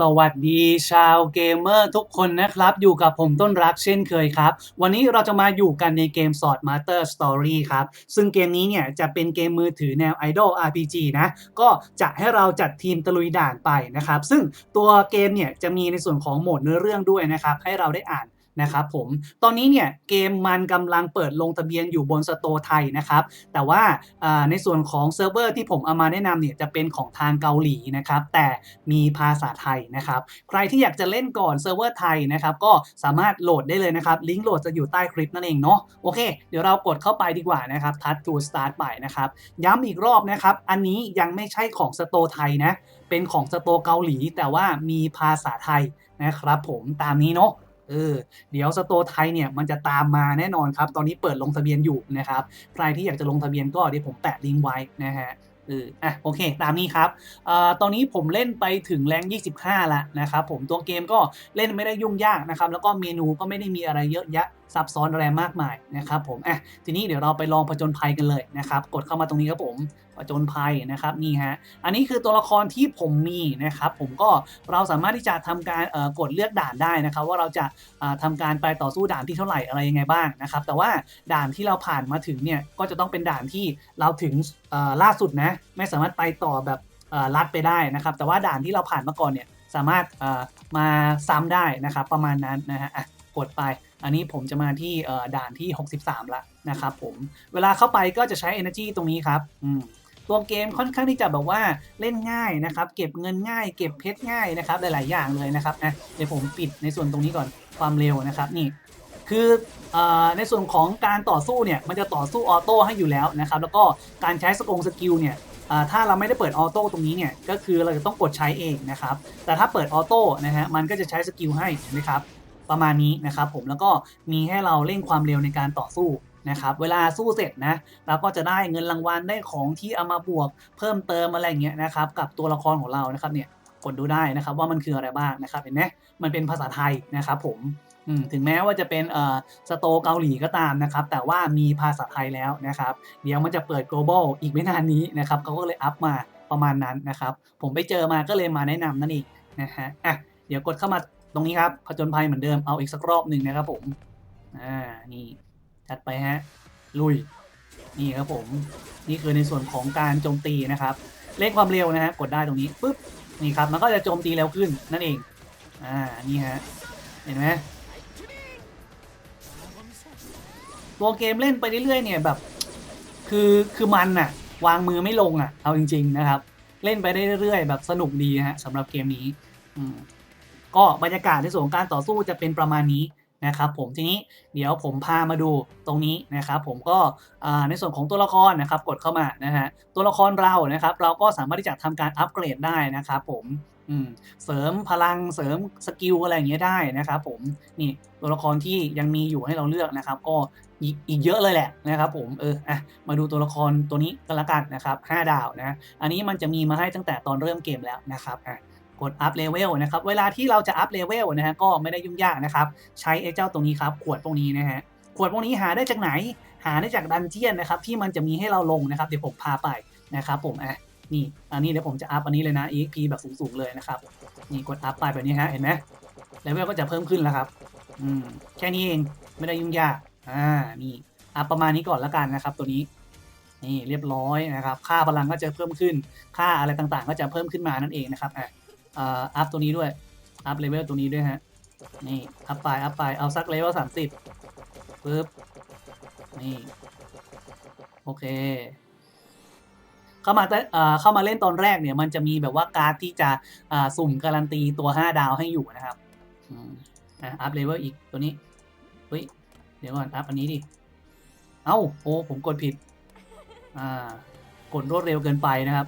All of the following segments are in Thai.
สวัสดีชาวเกมเมอร์ทุกคนนะครับ อยู่กับผมต้นรักเช่นเคยครับ วันนี้เราจะมาอยู่กันในเกมสอดมาสเตอร์สตอรี่ครับ ซึ่งเกมนี้เนี่ยจะเป็นเกมมือถือแนวไอดอล RPG นะ ก็จะให้เราจัดทีมตะลุยด่านไปนะครับ ซึ่งตัวเกมเนี่ยจะมีในส่วนของโหมดเนื้อเรื่องด้วยนะครับ ให้เราได้อ่าน นะครับผมตอนนี้เนี่ยเกมมันกำลังเปิดลงทะเบียนอยู่บนสโตร์ไทยนะครับ แต่ว่าในส่วนของเซิร์ฟเวอร์ที่ผมเอามาแนะนำเนี่ยจะเป็นของทางเกาหลีนะครับ แต่มีภาษาไทยนะครับ ใครที่อยากจะเล่นก่อนเซิร์ฟเวอร์ไทยนะครับ ก็สามารถโหลดได้เลยนะครับ ลิงก์โหลดจะอยู่ใต้คลิปนั่นเองเนาะโอเค เดี๋ยวเรากดเข้าไปดีกว่านะครับทัช to start ไปนะครับย้ำอีกรอบนะครับ อันนี้ยังไม่ใช่ของสโตร์ไทยนะเป็นของสโตร์เกาหลี แต่ว่ามีภาษาไทยนะครับผมตามนี้เนาะ เออเดี๋ยวสโตร์ไทยเนี่ยมันจะตามมาแน่นอนครับ ตอนนี้เปิดลงทะเบียนอยู่นะครับ ใครที่อยากจะลงทะเบียนก็เดี๋ยวผมแปะลิงก์ไว้นะฮะเอออะโอเค ตามนี้ครับเอ่อตอนนี้ผมเล่นไปถึงแรง 25แล้วนะครับผมตัวเกมก็เล่นไม่ได้ยุ่งยากนะครับ แล้วก็เมนูก็ไม่ได้มีอะไรเยอะแยะซับซ้อนอะไรมากมายนะครับผมอะทีนี้เดี๋ยวเราไปลองผจญภัยกันเลยนะครับ กดเข้ามาตรงนี้ครับผม จญภัยนะครับนี่ฮะอันนี้คือตัวละครที่ผมมีนะครับผมก็เราสามารถที่จะทำการกดเลือกด่านได้นะครับ ว่าเราจะอ่าทำการไปต่อสู้ด่านที่เท่าไหร่อะไรยังไงบ้างนะครับ แต่ว่าด่านที่เราผ่านมาถึงเนี่ยก็จะต้องเป็นด่านที่เราถึงล่าสุดนะไม่สามารถไปต่อแบบลัดไปได้นะครับ แต่ว่าด่านที่เราผ่านมาก่อนเนี่ยสามารถมาซ้ำได้นะครับ ประมาณนั้นนะฮะกดไป อันนี้ผมจะมาที่ด่านที่ 63 ละนะครับผม เวลาเข้าไปก็จะใช้ energy ตรงนี้ครับอืม ตัวเกมค่อนข้างที่จะแบบว่าเล่นง่ายนะครับเก็บเงินง่าย เก็บเพชรง่ายนะครับหลาย ๆ อย่างเลยนะครับนะเดี๋ยวผมปิดในส่วนตรงนี้ก่อนความเร็วนะครับนี่คืออในส่วนของการต่อสู้เนี่ยมันจะต่อสู้ออโต้ให้อยู่แล้วนะครับแล้วก็การใช้สกงสกิลเนี่ยถ้าเราไม่ได้เปิดออโต้ตรงนี้เนี่ยก็คือเราจะต้องกดใช้เองนะครับแต่ถ้าเปิดออโต้นะฮะมันก็จะใช้สกิลให้เห็นไหมครับประมาณนี้นะครับผมแล้วก็มีให้เราเร่งความเร็วในการต่อสู้ นะครับ เวลาสู้เสร็จนะเราก็จะได้เงินรางวัลได้ของที่เอามาบวกเพิ่มเติมอะไรเงี้ยนะครับกับตัวละครของเรานะครับเนี่ยกดดูได้นะครับว่ามันคืออะไรบ้างนะครับเห็นไหมมันเป็นภาษาไทยนะครับผมถึงแม้ว่าจะเป็นเอ่อสโตเกาหลีก็ตามนะครับ แต่ว่ามีภาษาไทยแล้วนะครับ เดี๋ยวมันจะเปิด global อีกไม่นานนี้นะครับเขาก็เลยอัพมาประมาณนั้นนะครับ ผมไปเจอมาก็เลยมาแนะนำนั่นเองนะฮะอะเดี๋ยวกดเข้ามาตรงนี้ครับผจญภัยเหมือนเดิมเอาอีกสักรอบหนึ่งนะครับผมอ่านี่ จัดไปฮะ ลุย นี่ครับผม นี่คือในส่วนของการโจมตีนะครับเร่งความเร็วนะฮะ กดได้ตรงนี้ปุ๊บ นี่ครับ มันก็จะโจมตีเร็วขึ้นนั่นเอง อ่า นี่ฮะ เห็นไหมตัวเกมเล่นไปเรื่อยๆเนี่ยแบบ คือคือมันอะวางมือไม่ลงอะเอาจริง ๆ นะครับ เล่นไปได้เรื่อยๆ แบบสนุกดีฮะสำหรับเกมนี้ อืมก็บรรยากาศในส่วนของการต่อสู้จะเป็นประมาณนี้ นะครับผมทีนี้เดี๋ยวผมพามาดูตรงนี้นะครับผมก็ในส่วนของตัวละครนะครับกดเข้ามานะฮะตัวละครเรานะครับเราก็สามารถที่จะทำการอัปเกรดได้นะครับผมอืมเสริมพลังเสริมสกิลอะไรอย่างเงี้ยได้นะครับผมนี่ตัวละครที่ยังมีอยู่ให้เราเลือกนะครับ ก็อีกอีกเยอะเลยแหละนะครับผมเอออะมาดูตัวละครตัวนี้กันละกันนะครับ5ดาวนะอันนี้มันจะมีมาให้ตั้งแต่ตอนเริ่มเกมแล้วนะครับอะ กดอัพเลเวลนะครับ เวลาที่เราจะอัพเลเวลนะฮะก็ไม่ได้ยุ่งยากนะครับ ใช้ไอ้เจ้าตรงนี้ครับ ขวดพวกนี้นะฮะ ขวดพวกนี้หาได้จากไหน หาได้จากดันเจียนนะครับ ที่มันจะมีให้เราลงนะครับ เดี๋ยวผมพาไปนะครับผมอะนี่ อันนี้เดี๋ยวผมจะอัพอันนี้เลยนะ EXP แบบสูงๆเลยนะครับ นี่กดอัพไปแบบนี้ฮะ เห็นไหมเลเวลก็จะเพิ่มขึ้นแล้วครับ อืม แค่นี้เอง ไม่ได้ยุ่งยาก อ่า นี่ อัพประมาณนี้ก่อนละกันนะครับ ตัวนี้ นี่เรียบร้อยนะครับ ค่าพลังก็จะเพิ่มขึ้น ค่าอะไรต่างๆ ก็จะเพิ่มขึ้นมานั่นเองนะครับ อะ อ่ออัพตัวนี้ด้วย อัพเลเวลตัวนี้ด้วยฮะ นี่ อัพไป อัพไป เอาสักเลเวลสามสิบปึ๊บ นี่ โอเค เข้ามาแต่เอ่อเข้ามาเล่นตอนแรกเนี่ย มันจะมีแบบว่าการ์ดที่จะอ่าสุ่มการันตีตัวห้าดาวให้อยู่นะครับอืมอะอัพเลเวลอีกตัวนี้ เฮ้ย เดี๋ยวก่อน อัพอันนี้ดิ เอ้า โอ้ ผมกดผิด อ่า กดรวดเร็วเกินไปนะครับ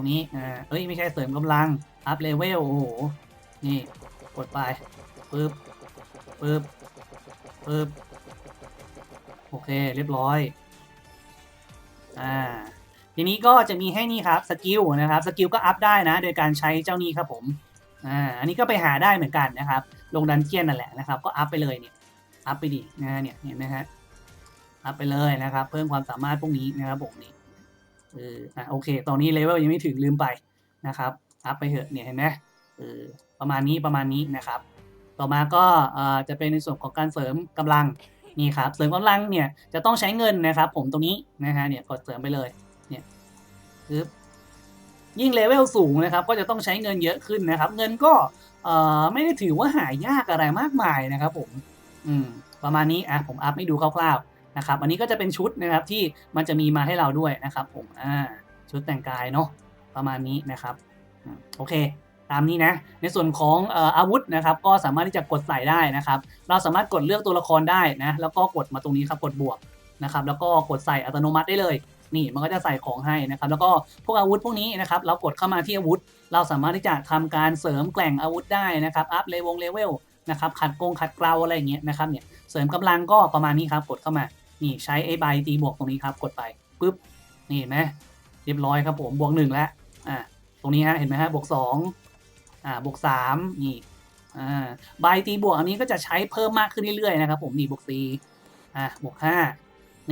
รงนี้อ่าเอ้ยไม่ใช่เสริมกำลัง อัพเลเวล โอ้โห นี่ กดไปปึ๊บปึ๊บปึ๊บโอเค เรียบร้อย อ่า ทีนี้ก็จะมีให้นี่ครับ สกิลนะครับ สกิลก็อัพได้นะ โดยการใช้เจ้านี้ครับผม อ่า อันนี้ก็ไปหาได้เหมือนกันนะครับ ลงดันเจียนนั่นแหละนะครับ ก็อัพไปเลยเนี่ย อัพไปดินะฮะเนี่ย เห็นไหมฮะ อัพไปเลยนะครับ เพิ่มความสามารถพวกนี้นะครับผมนี่ เอออะโอเค ตอนนี้เลเวลยังไม่ถึงลืมไปนะครับอัพไปเถอะเนี่ยเห็นไหมเออประมาณนี้ประมาณนี้นะครับ ต่อมาก็เอ่อจะเป็นในส่วนของการเสริมกำลังนี่ครับเสริมกำลังเนี่ยจะต้องใช้เงินนะครับ ผมตรงนี้นะฮะเนี่ยกดเสริมไปเลยเนี่ยปึ๊บยิ่งเลเวลสูงนะครับ ก็จะต้องใช้เงินเยอะขึ้นนะครับ เงินก็เอ่อไม่ได้ถือว่าหายากอะไรมากมายนะครับ ผม อืมประมาณนี้อะผมอัพให้ดูคร่าวๆ นะครับอันนี้ก็จะเป็นชุดนะครับที่มันจะมีมาให้เราด้วยนะครับผมอ่าชุดแต่งกายเนาะประมาณนี้นะครับโอเค ตามนี้นะ ในส่วนของออาวุธนะครับ ก็สามารถที่จะกดใส่ได้นะครับ เราสามารถกดเลือกตัวละครได้นะ แล้วก็กดมาตรงนี้ครับกดบวกนะครับ แล้วก็กดใส่อัตโนมัติได้เลย นี่มันก็จะใส่ของให้นะครับ แล้วก็พวกอาวุธพวกนี้นะครับ เรากดเข้ามาที่อาวุธ เราสามารถที่จะทำการเสริมแกล่งอาวุธได้นะครับ อัพเลเวลเลเวลนะครับ ขัดกงขัดเกลาอะไรอย่างเงี้ยนะครับ เนี่ย เสริมกำลังก็ประมาณนี้ครับ กดเข้ามา นี่ใช้ไอ้ใบตีบวกตรงนี้ครับ กดไปปุ๊บนี่เห็นไหมเรียบร้อยครับผมบวกหนึ่งแล้วอ่าตรงนี้ฮะเห็นไหมฮะบวกสองอ่าบวกสามนี่อ่าใบตีบวกอันนี้ก็จะใช้เพิ่มมากขึ้นเรื่อยๆนะครับ ผมนี่บวกสี่อ่าบวกห้า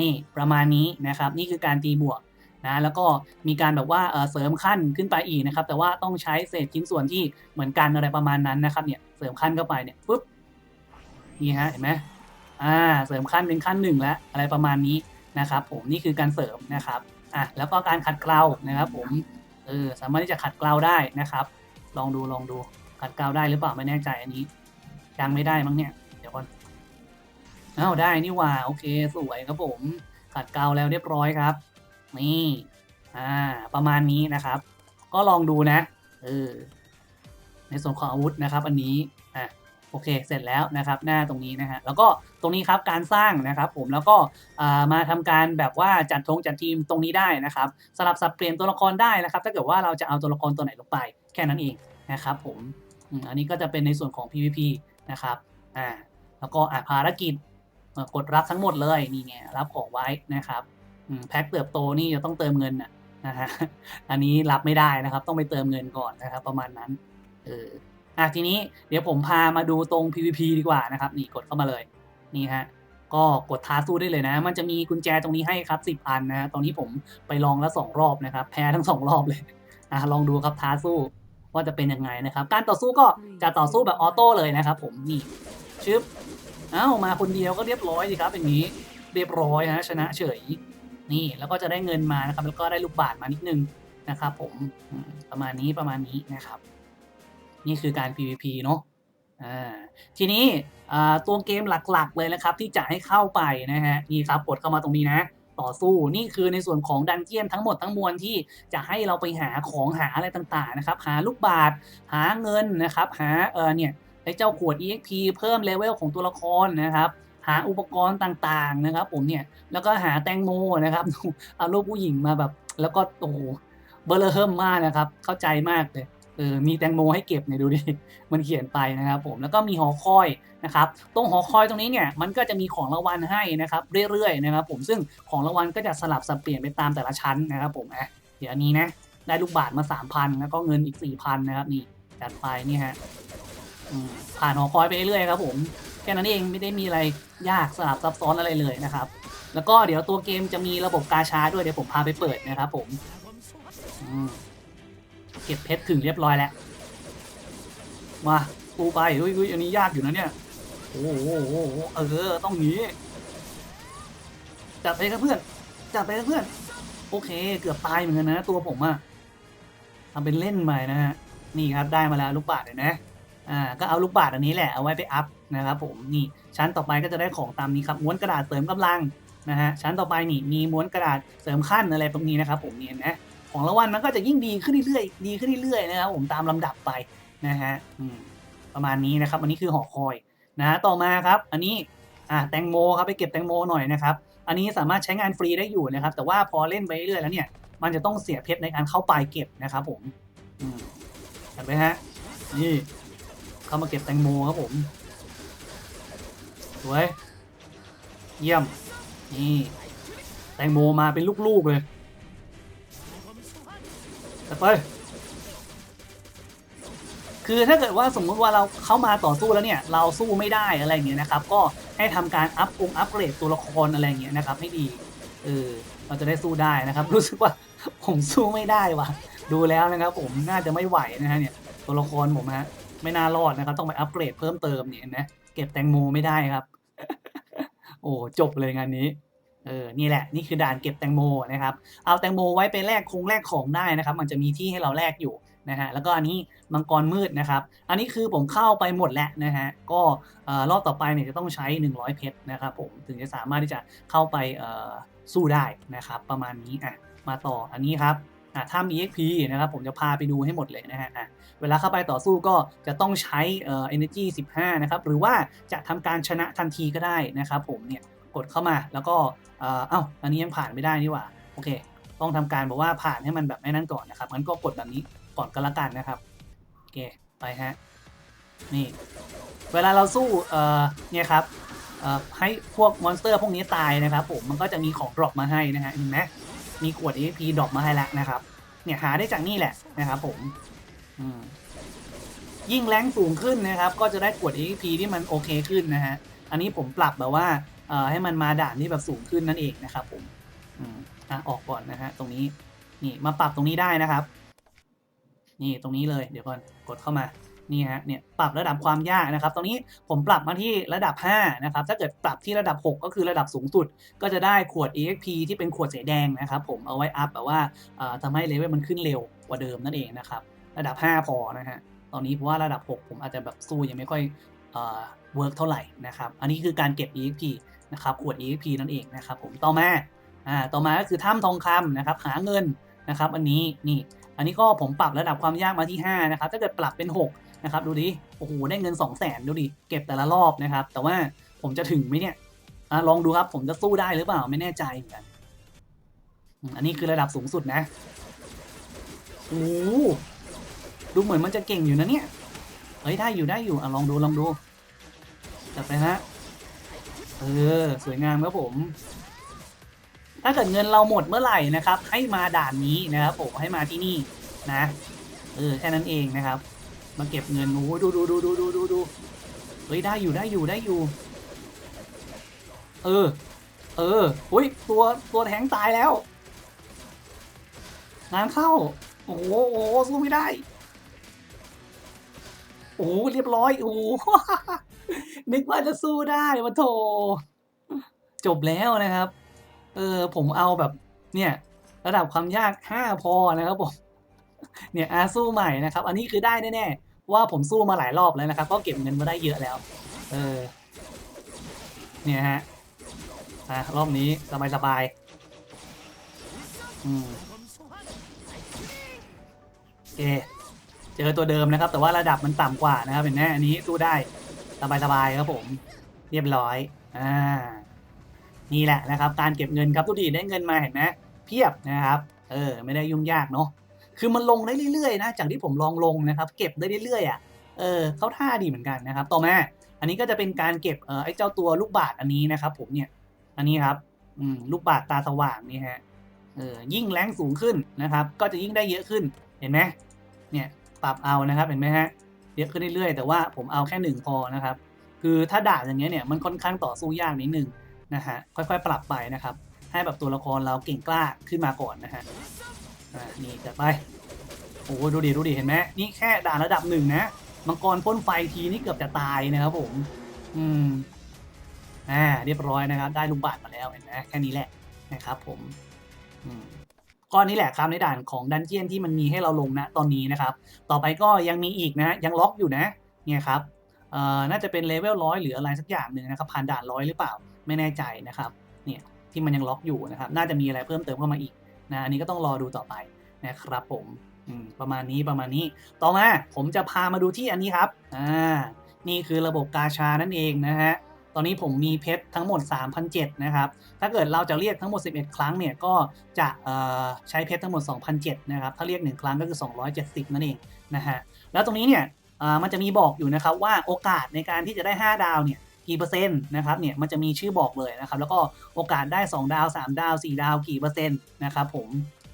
นี่ประมาณนี้นะครับ นี่คือการตีบวกนะแล้วก็มีการแบบว่าเอ่อเสริมขั้นขึ้นไปอีกนะครับ แต่ว่าต้องใช้เศษชิ้นส่วนที่เหมือนกันอะไรประมาณนั้นนะครับเนี่ยเสริมขั้นเข้าไปเนี่ยปุ๊บนี่ฮะเห็นไหม อ่าเสริมขั้นเป็นขั้นหนึ่งแล้วอะไรประมาณนี้นะครับ ผมนี่คือการเสริมนะครับอะแล้วก็การขัดเกลานะครับผมเออสามารถที่จะขัดเกลาได้นะครับ ลองดูลองดูขัดเกลาได้หรือเปล่าไม่แน่ใจอันนี้ยังไม่ได้มั้งเนี่ยเดี๋ยวก่อนอ้าวได้นี่ว่าโอเคสวยครับผมขัดเกลาแล้วเรียบร้อยครับ นี่อ่าประมาณนี้นะครับ ก็ลองดูนะเออในส่วนของอาวุธนะครับ อันนี้ โอเค เสร็จแล้วนะครับหน้าตรงนี้นะฮะแล้วก็ตรงนี้ครับการสร้างนะครับผมแล้วก็มาทำการแบบว่าจัดทงจัดทีมตรงนี้ได้นะครับสลับสับเปลี่ยนตัวละครได้นะครับ ถ้าเกิดว่าเราจะเอาตัวละครตัวไหนลงไป แค่นั้นเองนะครับผมอันนี้ก็จะเป็นในส่วนของ PVP นะครับอ่าแล้วก็อ่าภารกิจกดรับทั้งหมดเลยนี่ไงรับของไว้นะครับอืมแพ็คเติบโตนี่จะต้องเติมเงินน่ะนะฮะอันนี้รับไม่ได้นะครับ ต้องไปเติมเงินก่อนนะครับ ประมาณนั้นเออ อะทีนี้เดี๋ยวผมพามาดูตรง PVP ดีกว่านะครับ นี่กดเข้ามาเลยนี่ฮะก็กดท้าสู้ได้เลยนะ มันจะมีกุญแจตรงนี้ให้ครับสิบอันนะตรงนี้ผมไปลองแล้วสองรอบนะครับ แพ้ทั้งสองรอบเลยอะลองดูครับท้าสู้ว่าจะเป็นยังไงนะครับ การต่อสู้ก็จะต่อสู้แบบออโต้เลยนะครับ ผมนี่ชึบเอ้ามาคนเดียวก็เรียบร้อยสิครับอย่างนี้เรียบร้อยฮะชนะเฉย นี่แล้วก็จะได้เงินมานะครับ แล้วก็ได้ลูกบาทมานิดนึงนะครับ ผมประมาณนี้ประมาณนี้นะครับ นี่คือการ PVP เนาะอ่าทีนี้อ่าตัวเกมหลักๆเลยนะครับ ที่จะให้เข้าไปนะฮะนี่ครับกดเข้ามาตรงนี้นะ ต่อสู้นี่คือในส่วนของดันเจียนทั้งหมดทั้งมวลที่จะให้เราไปหาของหาอะไรต่างๆนะครับ หาลูกบาศก์หาเงินนะครับ หาเออเนี่ยไอ้เจ้าขวด EXP เพิ่มเลเวลของตัวละครนะครับหาอุปกรณ์ต่างๆนะครับ ผมเนี่ยแล้วก็หาแตงโมนะครับเอารูปผู้หญิงมาแบบ แล้วก็โอ้โหเบลอเฮิมมากนะครับ เข้าใจมากเลย เออมีแตงโมให้เก็บเนี่ยดูดิมันเขียนไปนะครับผมแล้วก็มีหอคอยนะครับตรงหอคอยตรงนี้เนี่ยมันก็จะมีของรางวัลให้นะครับเรื่อยๆนะครับผมซึ่งของรางวัลก็จะสลับสับเปลี่ยนไปตามแต่ละชั้นนะครับผมอะเดี๋ยวนี้นะได้ลูกบาทมา 3,000 แล้วก็เงินอีก 4,000 นะครับนี่จัดไปนี่ฮะผ่านหอคอยไปเรื่อยๆครับผมแค่นั้นเองไม่ได้มีอะไรยากสลับซับซ้อนอะไรเลยนะครับ แล้วก็เดี๋ยวตัวเกมจะมีระบบกาชาด้วยเดี๋ยวผมพาไปเปิดนะครับผมอืม เก็บเพชรถึงเรียบร้อยแล้ว มาตูไปเฮ้ยเฮ้ยอันนี้ยากอยู่นะเนี่ย โอ้โหเออ ต้องหนีจัดไปครับเพื่อนจัดไปครับเพื่อน โอเค เกือบตายเหมือนกันนะ ตัวผมอะทำเป็นเล่นไปนะฮะ นี่ครับได้มาแล้วลูกบาศก์เลยนะ อ่า ก็เอาลูกบาศก์อันนี้แหละ เอาไว้ไปอัพนะครับผม นี่ ชั้นต่อไปก็จะได้ของตามนี้ครับ ม้วนกระดาษเสริมกำลังนะฮะ ชั้นต่อไปนี่ มีม้วนกระดาษเสริมขั้นอะไรตรงนี้นะครับผมนี่เห็นไหม ของรางวัลมันก็จะยิ่งดีขึ้นเรื่อยๆดีขึ้นเรื่อยๆนะครับผมตามลำดับไปนะฮะประมาณนี้นะครับ อันนี้คือหอคอยนะต่อมาครับ อันนี้อ่าแตงโมครับไปเก็บแตงโมหน่อยนะครับ อันนี้สามารถใช้งานฟรีได้อยู่นะครับ แต่ว่าพอเล่นไปเรื่อยๆแล้วเนี่ย มันจะต้องเสียเพชรในการเข้าไปเก็บนะครับ ผมเห็นไหมฮะนี่เข้ามาเก็บแตงโมครับผมสวยเยี่ยมนี่แตงโมมาเป็นลูกๆเลย แต่ไป คือถ้าเกิดว่าสมมุติว่าเราเข้ามาต่อสู้แล้วเนี่ย เราสู้ไม่ได้อะไรอย่างเงี้ยนะครับ ก็ให้ทำการอัพองอัพเกรดตัวละครอะไรอย่างเงี้ยนะครับให้ดี เออ เราจะได้สู้ได้นะครับ รู้สึกว่าผมสู้ไม่ได้ว่ะ ดูแล้วนะครับ ผมน่าจะไม่ไหวนะฮะเนี่ย ตัวละครผมฮะไม่น่ารอดนะครับ ต้องไปอัปเกรดเพิ่มเติมเนี่ยนะเก็บแตงโมไม่ได้ครับ โอ้จบเลยงานนี้ เออ นี่แหละ นี่คือด่านเก็บแตงโมนะครับ เอาแตงโมไว้ไปแลกคงแลกของได้นะครับ มันจะมีที่ให้เราแลกอยู่นะฮะ แล้วก็อันนี้มังกรมืดนะครับ อันนี้คือผมเข้าไปหมดแล้วนะฮะ ก็รอบต่อไปเนี่ยจะต้องใช้ 100 เพชรนะครับผม ถึงจะสามารถที่จะเข้าไปสู้ได้นะครับ ประมาณนี้ อะ มาต่ออันนี้ครับอะถ้ามี EXP นะครับผมจะพาไปดูให้หมดเลยนะฮะอะเวลาเข้าไปต่อสู้ก็จะต้องใช้เอ่อ energy 15 นะครับ หรือว่าจะทำการชนะทันทีก็ได้นะครับผมเนี่ย กดเข้ามา แล้วก็เอ้าอันนี้ยังผ่านไม่ได้นี่หว่าโอเค ต้องทำการบอกว่าผ่านให้มันแบบไอ้นั่นก่อนนะครับงั้นก็กดแบบนี้ก่อนก็แล้วกันนะครับโอเคไปฮะนี่ เวลาเราสู้เอ่อเนี่ยครับเอ่อให้พวกมอนสเตอร์พวกนี้ตายนะครับผมมันก็จะมีของดรอปมาให้นะฮะเห็นไหมมีขวด EXP ดรอปมาให้แล้วนะครับ เนี่ยหาได้จากนี่แหละนะครับผมอืมยิ่งแรงสูงขึ้นนะครับ ก็จะได้ขวด EXP ที่มันโอเคขึ้นนะฮะอันนี้ผมปรับแบบว่า ให้มันมาด่านที่แบบสูงขึ้นนั่นเองนะครับผมอืมอะออกก่อนนะฮะตรงนี้นี่มาปรับตรงนี้ได้นะครับ นี่ตรงนี้เลยเดี๋ยวก่อนกดเข้ามานี่ฮะเนี่ยปรับระดับความยากนะครับตรงนี้ผมปรับมาที่ระดับ 5 นะครับ ถ้าเกิดปรับที่ระดับ 6 ก็คือระดับสูงสุด ก็จะได้ขวด EXP ที่เป็นขวดสีแดงนะครับ ผมเอาไว้อัพแบบว่าเอ่อทำให้เลเวลมันขึ้นเร็วกว่าเดิมนั่นเองนะครับ ระดับ 5 พอนะฮะตอนนี้เพราะว่าระดับ 6 ผมอาจจะแบบสู้ยังไม่ค่อยเอ่อเวิร์กเท่าไหร่นะครับ อันนี้คือการเก็บ EXP นะครับขวด EXP นั่นเองนะครับผมต่อมาอ่าต่อมาก็คือถ้ำทองคำนะครับหาเงินนะครับอันนี้นี่อันนี้ก็ผมปรับระดับความยากมาที่5นะครับถ้าเกิดปรับเป็น6นะครับดูดิโอ้โหได้เงิน 2 0 0 0 0นดูดิเก็บแต่ละรอบนะครับ แต่ว่าผมจะถึงไหมเนี่ยอลองดูครับผมจะสู้ได้หรือเปล่าไม่แน่ใจเหมือนกันอันนี้คือระดับสูงสุดนะโอ้โหดูเหมือนมันจะเก่งอยู่นะเนี่ยเฮ้ยได้อยู่ได้อยู่อะลองดูลองดูจัดไปฮะ เออ สวยงามครับผม ถ้าเกิดเงินเราหมดเมื่อไหร่นะครับ ให้มาด่านนี้นะครับผมให้มาที่นี่นะ เออแค่นั้นเองนะครับ มาเก็บเงินโอ้ดูดูดูดูดูดูดูเฮ้ยได้อยู่ได้อยู่ได้อยู่ เออ เอออุ้ยตัวตัวแทงตายแล้วงานเข้า โอ้โหสู้ไม่ได้ โอ้เรียบร้อย โอ้ นึกว่าจะสู้ได้มาโถจบแล้วนะครับ เออผมเอาแบบ เนี่ย ระดับความยาก5พอนะครับผม เนี่ยอาสู้ใหม่นะครับ อันนี้คือได้แน่ๆว่าผมสู้มาหลายรอบแล้วนะครับ ก็เก็บเงินมาได้เยอะแล้ว เออ เนี่ยฮะอะรอบนี้สบายๆอืมโอเคเจอตัวเดิมนะครับ แต่ว่าระดับมันต่ำกว่านะครับเห็นไหมอันนี้สู้ได้ สบายๆครับผม เรียบร้อย อ่า นี่แหละนะครับ การเก็บเงินครับทุกทีได้เงินมาเห็นไหมเพียบนะครับ เออ ไม่ได้ยุ่งยากเนาะ คือมันลงได้เรื่อยๆนะ จากที่ผมลองลงนะครับ เก็บได้เรื่อยๆอะ เออ เข้าท่าดีเหมือนกันนะครับ ต่อมา อันนี้ก็จะเป็นการเก็บ เออไอ้เจ้าตัวลูกบาศก์อันนี้นะครับ ผมเนี่ย อันนี้ครับ อืม ลูกบาศก์ตาสว่างนี่ฮะ เออ ยิ่งแรงสูงขึ้นนะครับ ก็จะยิ่งได้เยอะขึ้น เห็นไหมเนี่ย ปรับเอานะครับ เห็นไหมฮะ เยอะขึ้นเรื่อยๆ แต่ว่าผมเอาแค่หนึ่งพอนะครับ คือถ้าด่าอย่างเงี้ยเนี่ยมันค่อนข้างต่อสู้ยากนิดนึงนะฮะค่อยๆ ปรับไปนะครับ ให้แบบตัวละครเราเก่งกล้าขึ้นมาก่อนนะฮะนี่จัดไปโอ้ดูดิดูดิเห็นไหมนี่แค่ด่านระดับหนึ่งนะมังกรพ่นไฟทีนี่เกือบจะตายนะครับผม อืมอ่าเรียบร้อยนะครับ ได้ลูกบาศก์มาแล้วเห็นไหมแค่นี้แหละนะครับผม อืม ก้อนนี้แหละครับในด่านของดันเจียนที่มันมีให้เราลงนะตอนนี้นะครับ ต่อไปก็ยังมีอีกนะยังล็อกอยู่นะเนี่ยครับเอ่อน่าจะเป็นเลเวลร้อยหรืออะไรสักอย่างหนึ่งนะครับผ่านด่านร้อยหรือเปล่าไม่แน่ใจนะครับเนี่ยที่มันยังล็อกอยู่นะครับน่าจะมีอะไรเพิ่มเติมเข้ามาอีกนะอันนี้ก็ต้องรอดูต่อไปนะครับผมประมาณนี้ประมาณนี้ต่อมาผมจะพามาดูที่อันนี้ครับอ่านี่คือระบบกาชานั่นเองนะฮะ ตอนนี้ผมมีเพชรทั้งหมด 3,007นะครับ ถ้าเกิดเราจะเรียกทั้งหมด 11 ครั้งเนี่ยก็จะใช้เพชรทั้งหมด 2,007นะครับ ถ้าเรียก 1 ครั้งก็คือ 270 นั่นเองนะฮะ แล้วตรงนี้เนี่ยมันจะมีบอกอยู่นะครับว่าโอกาสในการที่จะได้ 5 ดาวเนี่ยกี่เปอร์เซ็นต์นะครับเนี่ยมันจะมีชื่อบอกเลยนะครับ แล้วก็โอกาสได้ 2 ดาว 3 ดาว 4 ดาวกี่เปอร์เซ็นต์นะครับผม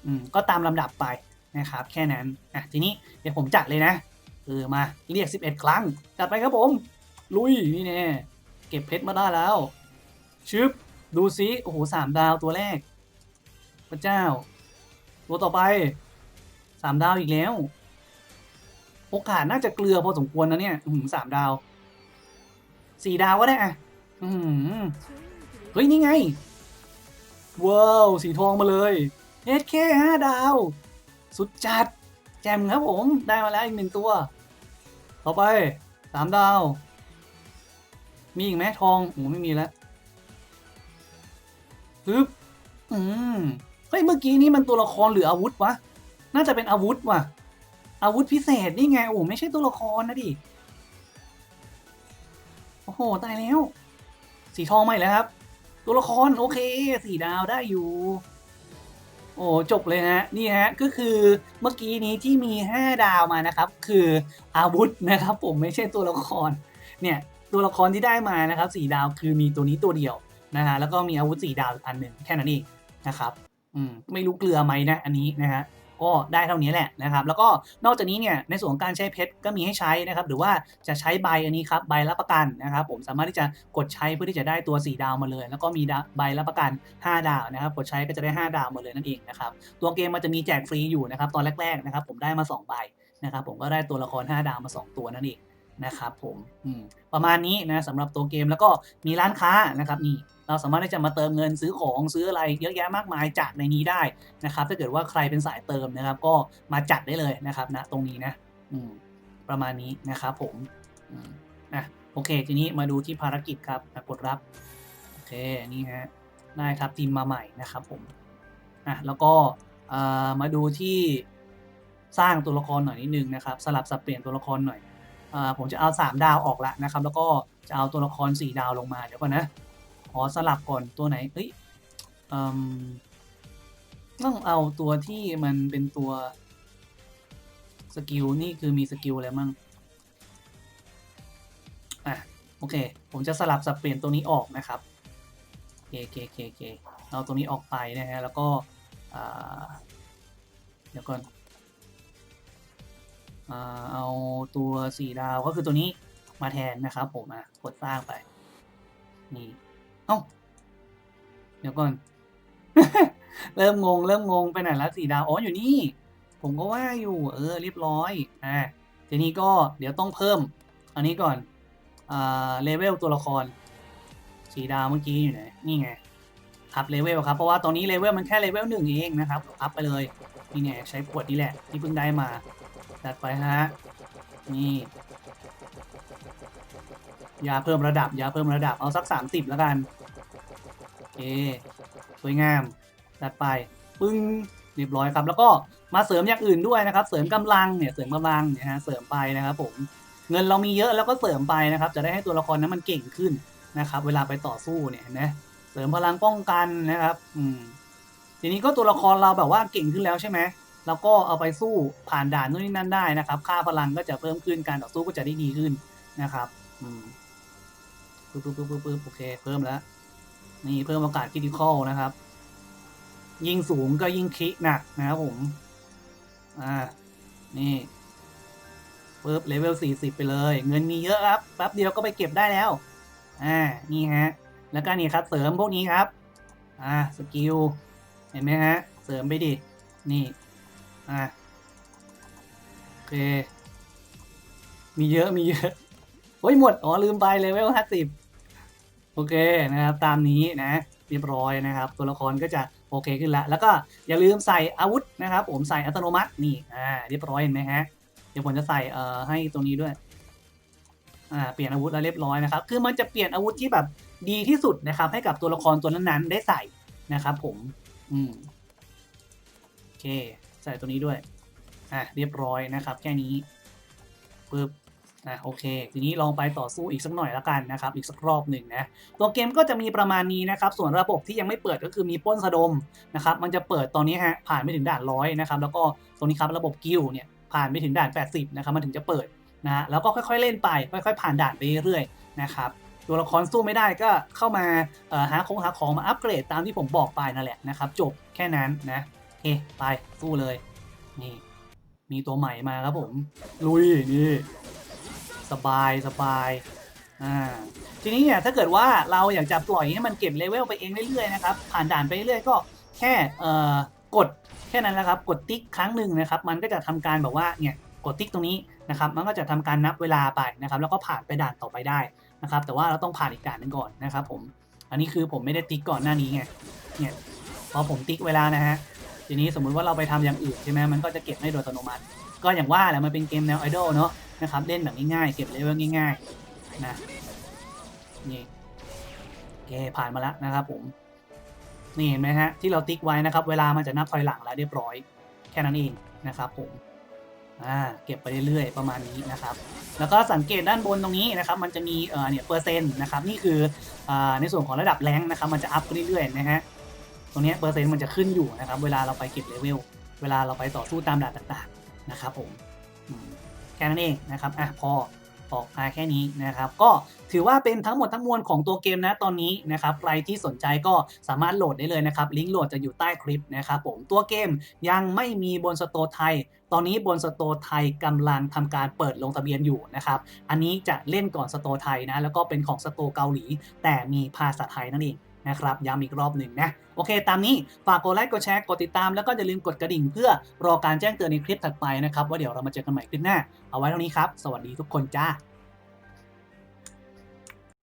อืมก็ตามลำดับไปนะครับแค่นั้นอะทีนี้เดี๋ยวผมจัดเลยนะเออมาเรียก 11 ครั้ง จัดไปครับผม ลุยนี่แน่ เก็บเพชรมาได้แล้ว ชึบ ดูซิโอ้โหสามดาวตัวแรก พระเจ้า ตัวต่อไปสามดาวอีกแล้ว โอกาสน่าจะเกลือพอสมควรนะเนี่ยอื้อหือสามดาวสี่ดาวก็ได้อะเฮ้ย นี่ไง ว้าว สีทองมาเลยเอสแค่ห้าดาว สุดจัด แจมครับผม ได้มาแล้วอีกหนึ่งตัว ต่อไปสามดาว มีอีกไหมทองโอ้ไม่มีแล้วปึ๊บอืมเฮ้ยเมื่อกี้นี้มันตัวละครหรืออาวุธวะ น่าจะเป็นอาวุธว่ะ อาวุธพิเศษนี่ไงโอ้ไม่ใช่ตัวละครนะดิ โอ้โหตายแล้ว สีทองใหม่แล้วครับ ตัวละครโอเค สีดาวได้อยู่ โอ้จบเลยฮะ นี่ฮะก็คือเมื่อกี้นี้ที่มี 5 ดาวมานะครับ คืออาวุธนะครับ ผมไม่ใช่ตัวละคร เนี่ย ตัวละครที่ได้มานะครับสี่ดาวคือมีตัวนี้ตัวเดียวนะฮะแล้วก็มีอาวุธสี่ดาวอันหนึ่งแค่นั้นเองนะครับอืมไม่รู้เกลือไหมนะอันนี้นะฮะก็ได้เท่านี้แหละนะครับ แล้วก็นอกจากนี้เนี่ยในส่วนของการใช้เพชรก็มีให้ใช้นะครับ หรือว่าจะใช้ใบอันนี้ครับใบรับประกันนะครับ ผมสามารถที่จะกดใช้เพื่อที่จะได้ตัว 4 ดาวมาเลย แล้วก็มีใบรับประกัน 5 ดาวนะครับ กดใช้ก็จะได้ 5 ดาวมาเลยนั่นเองนะครับตัวเกมมันจะมีแจกฟรีอยู่นะครับตอนแรกๆนะครับ ผมได้มา2ใบนะครับ ผมก็ได้ตัวละคร 5 ดาวมา 2 ตัวนั่นเอง นะครับผมประมาณนี้นะสำหรับตัวเกมแล้วก็มีร้านค้านะครับนี่เราสามารถที่จะมาเติมเงินซื้อของซื้ออะไรเยอะแยะมากมายจากในนี้ได้นะครับถ้าเกิดว่าใครเป็นสายเติมนะครับ ก็มาจัดได้เลยนะครับนะตรงนี้นะประมาณนี้นะครับผมอะโอเค ทีนี้มาดูที่ภารกิจครับกดรับโอเคนี่ฮะได้ครับทีมมาใหม่นะครับผมอะแล้วก็มาดูที่สร้างตัวละครหน่อยนิดนึงนะครับ สลับสับเปลี่ยนตัวละครหน่อย ผมจะเอา 3 ดาวออกละนะครับ แล้วก็จะเอาตัวละคร 4 ดาวลงมา เดี๋ยวก่อนนะ ขอสลับก่อนตัวไหน เอ้ยอืมต้องเอาตัวที่มันเป็นตัวสกิลนี่คือมีสกิลอะไรมั่ง อะ โอเค ผมจะสลับสับเปลี่ยนตัวนี้ออกนะครับโอเคโอเคโอเคเคเอาตัวนี้ออกไปนะฮะ แล้วก็เดี๋ยวก่อน อ่าเอาตัวสี่ดาวก็คือตัวนี้มาแทนนะครับผมอะกดสร้างไป นี่ เอ้า เดี๋ยวก่อน เริ่มงง เริ่มงงไปไหนแล้วสี่ดาว อ๋อ อยู่นี่ ผมก็ว่าอยู่ เออ เรียบร้อย อ่า ทีนี้ก็เดี๋ยวต้องเพิ่ม อันนี้ก่อน อ่า เลเวลตัวละคร สีดาวเมื่อกี้อยู่ไหน นี่ไงอัพเลเวลครับ เพราะว่าตอนนี้เลเวลมันแค่เลเวลหนึ่งเองนะครับอัพไปเลย นี่ไงใช้ขวดนี้แหละที่เพิ่งได้มา จัดไปฮะ นี่ ยาเพิ่มระดับ ยาเพิ่มระดับ เอาสักสามสิบแล้วกัน โอเค สวยงาม จัดไป ปึ้ง เรียบร้อยครับ แล้วก็มาเสริมอย่างอื่นด้วยนะครับ เสริมกำลัง เนี่ย เสริมกำลัง เนี่ยฮะ เสริมไปนะครับผม เงินเรามีเยอะแล้วก็เสริมไปนะครับ จะได้ให้ตัวละครนั้นมันเก่งขึ้นนะครับ เวลาไปต่อสู้เนี่ยนไหมเสริมพลังป้องกันนะครับ อืม ทีนี้ก็ตัวละครเราแบบว่าเก่งขึ้นแล้วใช่ไหม แล้วก็เอาไปสู้ผ่านด่านนู่นนี่นั่นได้นะครับ ค่าพลังก็จะเพิ่มขึ้นการต่อสู้ก็จะได้ดีขึ้นนะครับอืมปึ๊บปึ๊บปึ๊บปึ๊บโอเค เพิ่มแล้ว นี่เพิ่มโอกาสคริติคอลนะครับ ยิงสูงก็ยิงคลิกหนักนะครับผม อ่า นี่ปึ๊บเลเวล40ไปเลย เงินมีเยอะครับแป๊บเดียวก็ไปเก็บได้แล้ว อ่า นี่ฮะ แล้วก็นี่ครับ เสริมพวกนี้ครับ อ่า สกิล เห็นไหมฮะ เสริมไปดิ นี่ อ่าโอเค มีเยอะมีเยอะโอ้ยหมด อ๋อ ลืมไปเลยเวล50โอเคนะครับ ตามนี้นะ เรียบร้อยนะครับ ตัวละครก็จะโอเคขึ้นล้วแล้วก็อย่าลืมใส่อาวุธนะครับ ผมใส่อัตโนมัตินี่ อ่า เรียบร้อยเห็นไหมฮะ เดี๋ยวผมจะใส่เอ่อให้ตรงนี้ด้วย อ่า เปลี่ยนอาวุธแล้วเรียบร้อยนะครับ คือมันจะเปลี่ยนอาวุธที่แบบดีที่สุดนะครับ ให้กับตัวละครตัวนั้นๆได้ใส่นะครับ ผม อืม โอเค ใส่ตัวนี้ด้วย อ่าเรียบร้อยนะครับ แค่นี้ปึ๊บอะโอเค ทีนี้ลองไปต่อสู้อีกสักหน่อยละกันนะครับ อีกสักรอบหนึ่งนะ ตัวเกมก็จะมีประมาณนี้นะครับ ส่วนระบบที่ยังไม่เปิดก็คือมีป้นสะดมนะครับ มันจะเปิดตอนนี้ฮะ ผ่านไปถึงด่านร้อยนะครับ แล้วก็ตรงนี้ครับระบบกิลเนี่ยผ่านไปถึงด่าน 80 นะครับ มันถึงจะเปิดนะฮะแล้วก็ค่อยๆเล่นไป ค่อยๆ ผ่านด่านไปเรื่อยๆนะครับตัวละครสู้ไม่ได้ก็เข้ามาหาของหาของมาอัปเกรดตามที่ผมบอกไปนั่นแหละนะครับ จบแค่นั้นนะ ไปสู้เลย นี่ มีตัวใหม่มาครับผม ลุยนี่ สบายสบายอ่าทีนี้เนี่ยถ้าเกิดว่าเราอยากจะปล่อยให้มันเก็บเลเวลไปเองเรื่อยๆนะครับผ่านด่านไปเรื่อยๆก็แค่เอ่อกดแค่ค่นั้นแหละครับ กดติ๊กครั้งหนึ่งนะครับ มันก็จะทำการแบบว่าเนี่ยกดติ๊กตรงนี้นะครับ มันก็จะทำการนับเวลาไปนะครับ แล้วก็ผ่านไปด่านต่อไปได้นะครับ แต่ว่าเราต้องผ่านอีกด่านหนึงก่อนนะครับ ผม อันนี้คือผมไม่ได้ติ๊กก่อนหน้านี้ไงเนี่ยพอผมติ๊กเวลานะฮะ ทีนี้สมมุติว่าเราไปทำอย่างอื่นใช่ไหมมันก็จะเก็บให้โดยอัตโนมัติ ก็อย่างว่าแหละมันเป็นเกมแนวไอดอลเนาะนะครับเล่นแบบง่ายๆเก็บเลเวลง่ายๆนะนี่โอเคผ่านมาแล้วนะครับผมนี่เห็นไหมฮะที่เราติ๊กไว้นะครับ เวลามันจะนับถอยหลังแล้วเรียบร้อย แค่นั้นเองนะครับผมอ่าเก็บไปเรื่อยๆประมาณนี้นะครับ แล้วก็สังเกตด้านบนตรงนี้นะครับ มันจะมีเอ่อเนี่ยเปอร์เซ็นต์นะครับ นี่คืออ่าในส่วนของระดับแรงนะครับ มันจะอัพไปเรื่อยๆนะฮะ ตรงนี้เปอร์เซ็นต์มันจะขึ้นอยู่นะครับ เวลาเราไปเก็บเลเวล เวลาเราไปต่อสู้ตามด่านต่างๆนะครับผมแค่นั้นเองนะครับอะพอออกมาแค่นี้นะครับ ก็ถือว่าเป็นทั้งหมดทั้งมวลของตัวเกมนะตอนนี้นะครับ ใครที่สนใจก็สามารถโหลดได้เลยนะครับ ลิงก์โหลดจะอยู่ใต้คลิปนะครับผม ตัวเกมยังไม่มีบนสโตร์ไทย ตอนนี้บนสโตร์ไทยกำลังทำการเปิดลงทะเบียนอยู่นะครับ อันนี้จะเล่นก่อนสโตร์ไทยนะ แล้วก็เป็นของสโตร์เกาหลี แต่มีภาษาไทยนั่นเองนะครับ ย้ำอีกรอบหนึ่งนะ โอเค ตามนี้ฝากกดไลค์กดแชร์กดติดตามแล้วก็อย่าลืมกดกระดิ่งเพื่อรอการแจ้งเตือนในคลิปถัดไปนะครับว่าเดี๋ยวเรามาเจอกันใหม่คลิปหน้า เอาไว้เท่านี้ครับ สวัสดีทุกคนจ้า